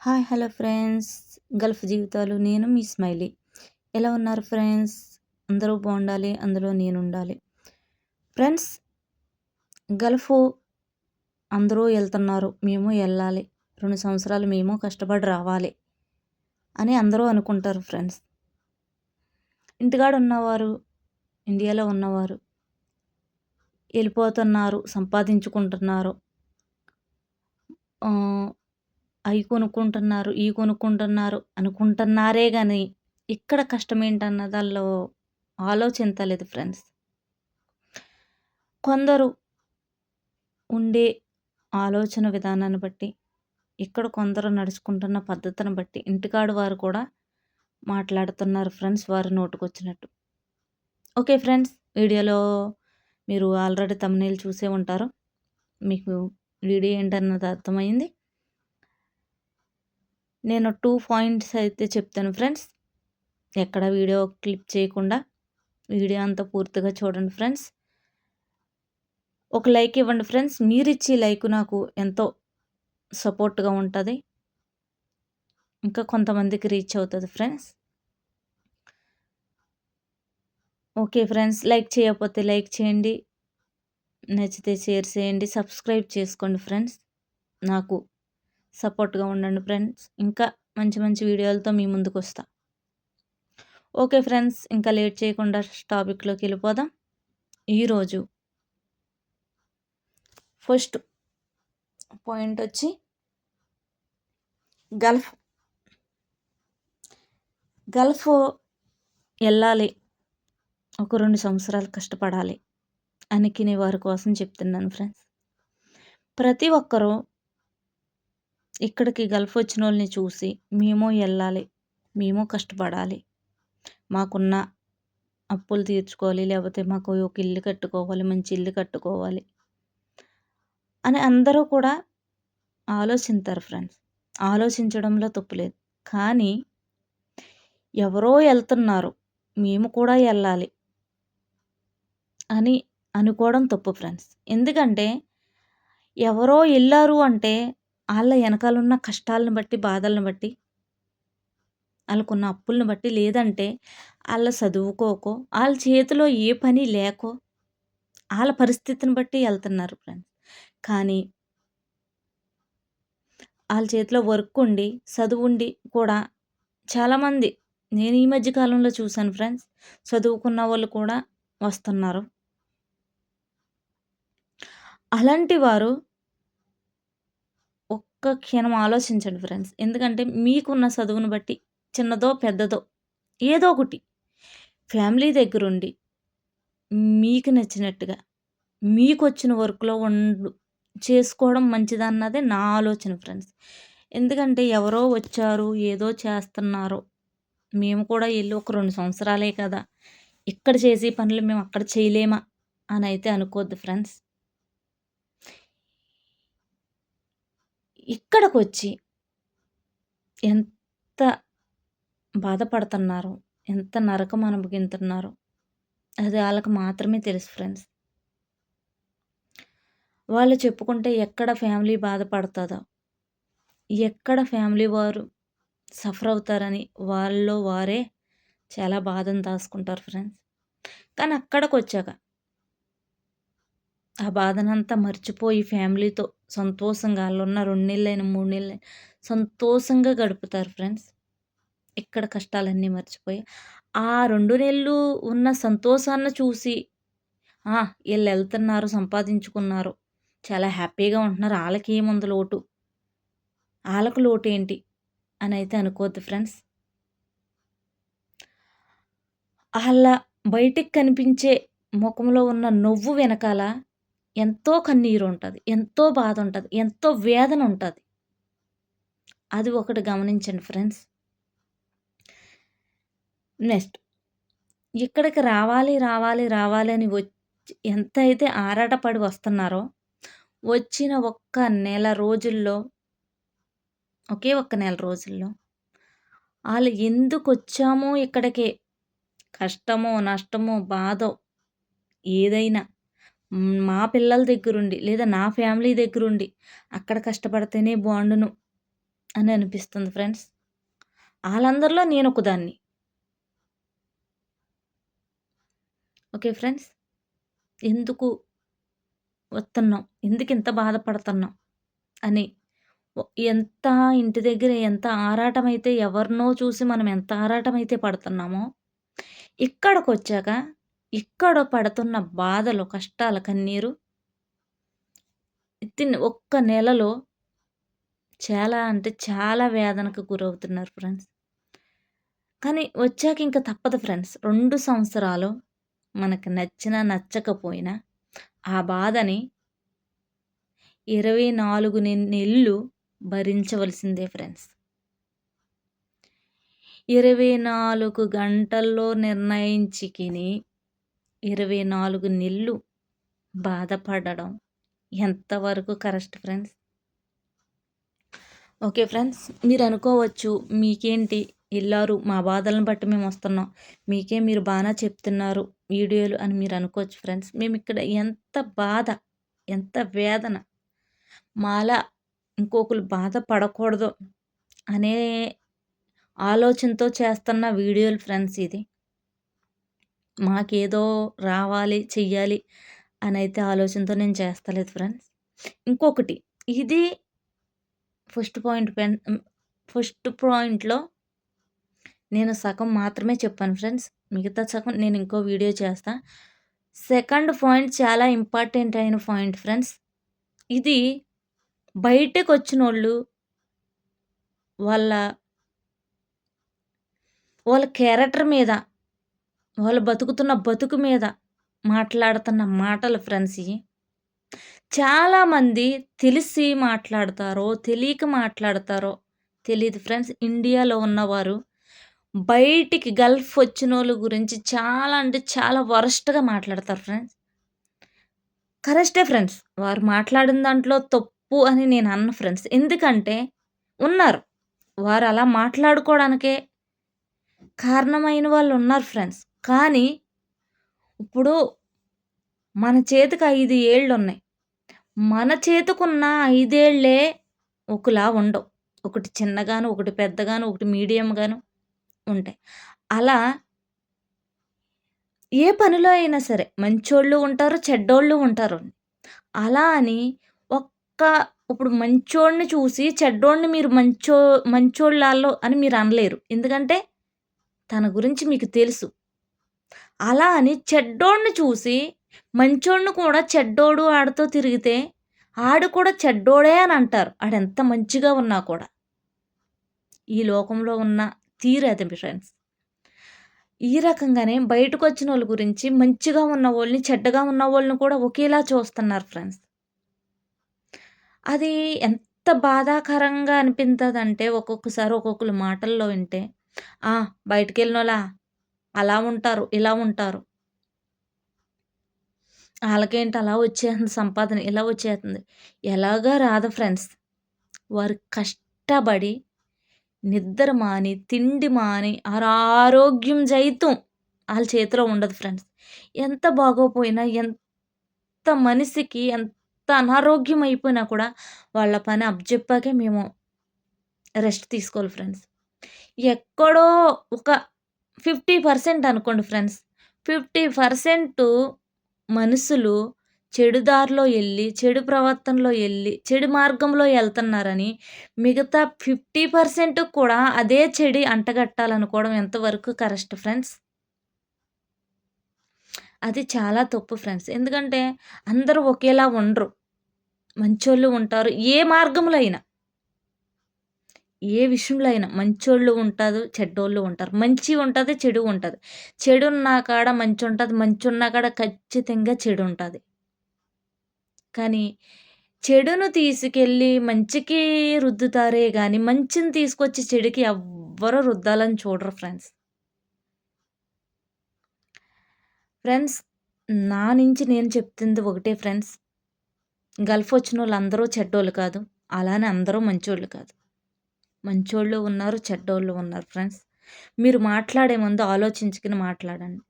Hi hello friends. Gulf జీవితాలు నేను మీ smiley. ఎలా ఉన్నారు ఫ్రెండ్స్? అందరూ బాగుండాలి అందులో నేను ఉండాలి ఫ్రెండ్స్ గల్ఫ్ అందరూ వెళ్తున్నారు మేము వెళ్ళాలి. రెండు సంవత్సరాలు మేము కష్టపడి రావాలి అని అందరూ అనుకుంటారు ఫ్రెండ్స్. ఇంటికాడ ఉన్నవారు ఇండియాలో ఉన్నవారు వెళ్ళిపోతున్నారు సంపాదించుకుంటున్నారు. అవి కొనుక్కుంటున్నారు ఇవి కొనుక్కుంటున్నారు అనుకుంటున్నారే కానీ ఇక్కడ కష్టం ఏంటన్న దానిలో ఆలోచించలేదు ఫ్రెండ్స్. కొందరు ఉండే ఆలోచన విధానాన్ని బట్టి ఇక్కడ కొందరు నడుచుకుంటున్న పద్ధతిని బట్టి ఇంటికాడు వారు కూడా మాట్లాడుతున్నారు ఫ్రెండ్స్ వారు నోటుకొచ్చినట్టు. ఓకే ఫ్రెండ్స్ వీడియోలో మీరు ఆల్రెడీ తమ్నేలు చూసే ఉంటారు. మీకు వీడియో ఏంటన్నది అర్థమైంది. నేను టూ పాయింట్స్ అయితే చెప్తాను ఫ్రెండ్స్. ఎక్కడ వీడియో క్లిప్ చేయకుండా వీడియో అంతా పూర్తిగా చూడండి ఫ్రెండ్స్. ఒక లైక్ ఇవ్వండి ఫ్రెండ్స్. మీరు లైక్ నాకు ఎంతో సపోర్ట్గా ఉంటుంది. ఇంకా కొంతమందికి రీచ్ అవుతుంది ఫ్రెండ్స్. ఓకే ఫ్రెండ్స్ లైక్ చేయకపోతే లైక్ చేయండి. నచ్చితే షేర్ చేయండి. సబ్స్క్రైబ్ చేసుకోండి ఫ్రెండ్స్. నాకు సపోర్ట్గా ఉండండి ఫ్రెండ్స్. ఇంకా మంచి మంచి వీడియోలతో మీ ముందుకు వస్తా ఓకే ఫ్రెండ్స్ ఇంకా లేట్ చేయకుండా టాపిక్లోకి వెళ్ళిపోదాం. ఈరోజు ఫస్ట్ పాయింట్ వచ్చి గల్ఫ్. గల్ఫ్ వెళ్ళాలి. ఒక రెండు సంవత్సరాలు కష్టపడాలి. అనికినే వారి కోసం చెప్తున్నాను ఫ్రెండ్స్. ప్రతి ఒక్కరూ ఇక్కడికి గల్ఫ్ వచ్చిన వాళ్ళని చూసి మేము వెళ్ళాలి మేము కష్టపడాలి మాకున్న అప్పులు తీర్చుకోవాలి లేకపోతే మాకు ఒక ఇల్లు కట్టుకోవాలి మంచి ఇల్లు కట్టుకోవాలి అని అందరూ కూడా ఆలోచించారు ఫ్రెండ్స్. ఆలోచించడంలో తప్పులేదు కానీ ఎవరో వెళ్తున్నారు మేము కూడా వెళ్ళాలి అని అనుకోవడం తప్పు ఫ్రెండ్స్. ఎందుకంటే ఎవరో వెళ్ళారు అంటే వాళ్ళ వెనకాలన్న కష్టాలను బట్టి బాధలను బట్టి వాళ్ళకున్న అప్పులను బట్టి లేదంటే వాళ్ళ చదువుకోకో వాళ్ళ చేతిలో ఏ పని లేకో వాళ్ళ పరిస్థితిని బట్టి వెళ్తున్నారు ఫ్రెండ్స్ కానీ వాళ్ళ చేతిలో వర్క్ ఉండి చదువు ఉండి కూడా చాలామంది నేను ఈ మధ్య కాలంలో చూశాను ఫ్రెండ్స్ చదువుకున్న వాళ్ళు కూడా వస్తున్నారు. అలాంటి వారు ఒక్క క్షణం ఆలోచించండి ఫ్రెండ్స్. ఎందుకంటే మీకున్న చదువును బట్టి చిన్నదో పెద్దదో ఏదో ఒకటి ఫ్యామిలీ దగ్గరుండి మీకు నచ్చినట్టుగా మీకు వచ్చిన వర్క్లో ఉండు చేసుకోవడం మంచిదన్నదే నా ఆలోచన ఫ్రెండ్స్. ఎందుకంటే ఎవరో వచ్చారు ఏదో చేస్తున్నారు మేము కూడా వెళ్ళి ఒక రెండు సంవత్సరాలే కదా ఇక్కడ చేసే పనులు మేము అక్కడ చేయలేమా అని అయితే అనుకోవద్దు ఫ్రెండ్స్. ఇక్కడికి వచ్చి ఎంత బాధపడుతున్నారు ఎంత నరకం అనుభవిస్తున్నారు అది వాళ్ళకి మాత్రమే తెలుసు ఫ్రెండ్స్ వాళ్ళు చెప్పుకుంటే ఎక్కడ ఫ్యామిలీ బాధపడుతుందో ఎక్కడ ఫ్యామిలీ వారు సఫర్ అవుతారని వాళ్ళు వారే చాలా బాధను దాచుకుంటారు ఫ్రెండ్స్ కానీ అక్కడికి వచ్చాక ఆ బాధనంతా మర్చిపోయి ఫ్యామిలీతో సంతోషంగా ఉన్న రెండు నెలలైన మూడు నెలలైన సంతోషంగా గడుపుతారు ఫ్రెండ్స్. ఇక్కడ కష్టాలన్నీ మర్చిపోయి. ఆ రెండు నెలలు ఉన్న సంతోషాన్ని చూసి వీళ్ళు వెళ్తున్నారు సంపాదించుకున్నారు. చాలా హ్యాపీగా ఉంటున్నారు. వాళ్ళకి ఏముంది లోటు? వాళ్ళకు లోటు ఏంటి? అని అయితే అనుకోవద్దు ఫ్రెండ్స్. వాళ్ళ బయటికి కనిపించే ముఖంలో ఉన్న నవ్వు వెనకాల ఎంతో కన్నీరు ఉంటుంది ఎంతో బాధ ఉంటుంది ఎంతో వేదన ఉంటుంది అది ఒకటి గమనించండి ఫ్రెండ్స్. నెక్స్ట్ ఇక్కడికి రావాలి రావాలి రావాలి అని వచ్చి ఎంత అయితే ఆరాటపడి వస్తున్నారో వచ్చిన ఒక్క నెల రోజుల్లో ఒకే ఒక్క నెల రోజుల్లో వాళ్ళు ఎందుకు వచ్చామో ఇక్కడికి. కష్టమో నష్టమో బాధో ఏదైనా. మా పిల్లల దగ్గరుండి లేదా నా ఫ్యామిలీ దగ్గరుండి అక్కడ కష్టపడితేనే బాగుండును అని అనిపిస్తుంది ఫ్రెండ్స్. వాళ్ళందరిలో నేను ఒకదాన్ని. Okay friends? ఎందుకు వస్తున్నాం ఎందుకు ఇంత బాధపడుతున్నాం? అని. ఎంత ఇంటి దగ్గర ఎంత ఆరాటం అయితే ఎవరినో చూసి మనం ఎంత ఆరాటమైతే పడుతున్నామో ఇక్కడికొచ్చాక ఇక్కడ పడుతున్న బాధలు కష్టాల కన్నీరు తిన్ ఒక్క నెలలో చాలా అంటే చాలా వేదనకు గురవుతున్నారు ఫ్రెండ్స్ కానీ వచ్చాక ఇంకా తప్పదు ఫ్రెండ్స్ రెండు సంవత్సరాలు మనకు నచ్చినా నచ్చకపోయినా ఆ బాధని ఇరవై నాలుగు నెలలు భరించవలసిందే ఫ్రెండ్స్ ఇరవై నాలుగు గంటల్లో నిర్ణయించికిని ఇరవై నాలుగు నెలలు బాధపడడం ఎంతవరకు కరెక్ట్ ఫ్రెండ్స్? ఓకే ఫ్రెండ్స్ మీరు అనుకోవచ్చు మీకేంటి వెళ్ళారు మా బాధలను బట్టి మేము వస్తున్నాం. మీకే మీరు బాగా చెప్తున్నారు వీడియోలు అని మీరు అనుకోవచ్చు ఫ్రెండ్స్. మేము ఇక్కడ ఎంత బాధ ఎంత వేదన మాలా ఇంకొకరు బాధపడకూడదు అనే ఆలోచనతో చేస్తున్న వీడియోలు ఫ్రెండ్స్ ఇది. మాకేదో రావాలి చెయ్యాలి అని అయితే ఆలోచనతో నేను చేస్తలేదు ఫ్రెండ్స్. ఇంకొకటి ఇది ఫస్ట్ పాయింట్ పెన్ ఫస్ట్ పాయింట్లో నేను సగం మాత్రమే చెప్పాను ఫ్రెండ్స్. మిగతా సగం నేను ఇంకో వీడియో చేస్తా. సెకండ్ పాయింట్ చాలా ఇంపార్టెంట్ అయిన పాయింట్ ఫ్రెండ్స్. ఇది బయటకు వచ్చిన వాళ్ళు వాళ్ళ వాళ్ళ క్యారెక్టర్ మీద వాళ్ళు బతుకుతున్న బతుకు మీద మాట్లాడుతున్న మాటలు ఫ్రెండ్స్ ఇవి చాలామంది తెలిసి మాట్లాడతారో తెలియక మాట్లాడతారో తెలియదు ఫ్రెండ్స్ ఇండియాలో ఉన్నవారు బయటికి గల్ఫ్ వచ్చిన వాళ్ళ గురించి చాలా అంటే చాలా వరస్ట్గా మాట్లాడతారు ఫ్రెండ్స్ కరెక్టే ఫ్రెండ్స్ వారు మాట్లాడిన దాంట్లో తప్పు అని నేను అన్న ఫ్రెండ్స్ ఎందుకంటే ఉన్నారు. వారు అలా మాట్లాడుకోవడానికే కారణమైన వాళ్ళు ఉన్నారు ఫ్రెండ్స్ కానీ ఇప్పుడు మన చేతికి ఐదు ఏళ్ళు ఉన్నాయి మన చేతికున్న ఐదేళ్ళే ఒకలా ఉండవు. ఒకటి చిన్నగాను ఒకటి పెద్దగాను ఒకటి మీడియంగాను ఉంటాయి. అలా ఏ పనిలో అయినా సరే మంచోళ్ళు ఉంటారు చెడ్డోళ్ళు ఉంటారు. అలా అని ఒక్క ఇప్పుడు మంచోడిని చూసి చెడ్డోడిని మీరు మంచో మంచోళ్ళలో అని మీరు అనలేరు. ఎందుకంటే తన గురించి మీకు తెలుసు. అలా అని చెడ్డోడిని చూసి మంచోడిని కూడా చెడ్డోడు ఆడుతూ తిరిగితే ఆడు కూడా చెడ్డోడే అని అంటారు. ఆడెంత మంచిగా ఉన్నా కూడా. ఈ లోకంలో ఉన్న తీరు అది ఫ్రెండ్స్ ఈ రకంగానే బయటకు వచ్చిన వాళ్ళ గురించి మంచిగా ఉన్న వాళ్ళని చెడ్డగా ఉన్న వాళ్ళని కూడా ఒకేలా చూస్తున్నారు ఫ్రెండ్స్ అది ఎంత బాధాకరంగా అనిపించదంటే ఒక్కొక్కసారి ఒక్కొక్కరు మాటల్లో వింటే బయటికి వెళ్ళినోలా అలా ఉంటారు ఇలా ఉంటారు. వాళ్ళకేంటి అలా వచ్చేస్తుంది సంపాదన ఇలా వచ్చేస్తుంది. ఎలాగా రాదు ఫ్రెండ్స్. వారు కష్టపడి నిద్ర మాని తిండి మాని ఆరోగ్యం జైతం వాళ్ళ చేతిలో ఉండదు ఫ్రెండ్స్. ఎంత బాగోపోయినా ఎంత మనిషికి ఎంత అనారోగ్యం అయిపోయినా కూడా వాళ్ళ పని అబ్జెప్పాకే మేము రెస్ట్ తీసుకోవాలి ఫ్రెండ్స్. ఎక్కడో ఒక ఫిఫ్టీ పర్సెంట్ అనుకోండి ఫ్రెండ్స్. ఫిఫ్టీ పర్సెంట్ మనుషులు చెడు దారిలో వెళ్ళి చెడు ప్రవర్తనలో వెళ్ళి చెడు మార్గంలో వెళ్తున్నారని మిగతా ఫిఫ్టీ పర్సెంట్ కూడా అదే చెడి అంటగట్టాలనుకోవడం ఎంతవరకు కరెక్ట్ ఫ్రెండ్స్? అది చాలా తప్పు ఫ్రెండ్స్. ఎందుకంటే అందరూ ఒకేలా ఉండరు. మంచోళ్ళు ఉంటారు. ఏ మార్గంలో అయినా. ఏ విషయంలో అయినా మంచోళ్ళు ఉంటారు చెడ్డోళ్ళు ఉంటారు. మంచి ఉంటుంది చెడు ఉంటుంది. చెడు ఉన్న కాడ మంచి ఉంటుంది మంచి ఉన్న కాడ ఖచ్చితంగా చెడు ఉంటుంది. కానీ చెడును తీసుకెళ్ళి మంచికి రుద్దుతారే కానీ మంచిని తీసుకొచ్చి చెడుకి ఎవ్వరూ రుద్దాలని చూడరు ఫ్రెండ్స్. ఫ్రెండ్స్ నా నుంచి నేను చెప్తుంది ఒకటే ఫ్రెండ్స్. గల్ఫ్ వచ్చిన వాళ్ళు అందరూ చెడ్డోళ్ళు కాదు అలానే అందరూ మంచోళ్ళు కాదు. మంచోళ్ళు ఉన్నారు చెడ్డోళ్ళు ఉన్నారు ఫ్రెండ్స్ మీరు మాట్లాడే ముందు ఆలోచించుకుని మాట్లాడండి.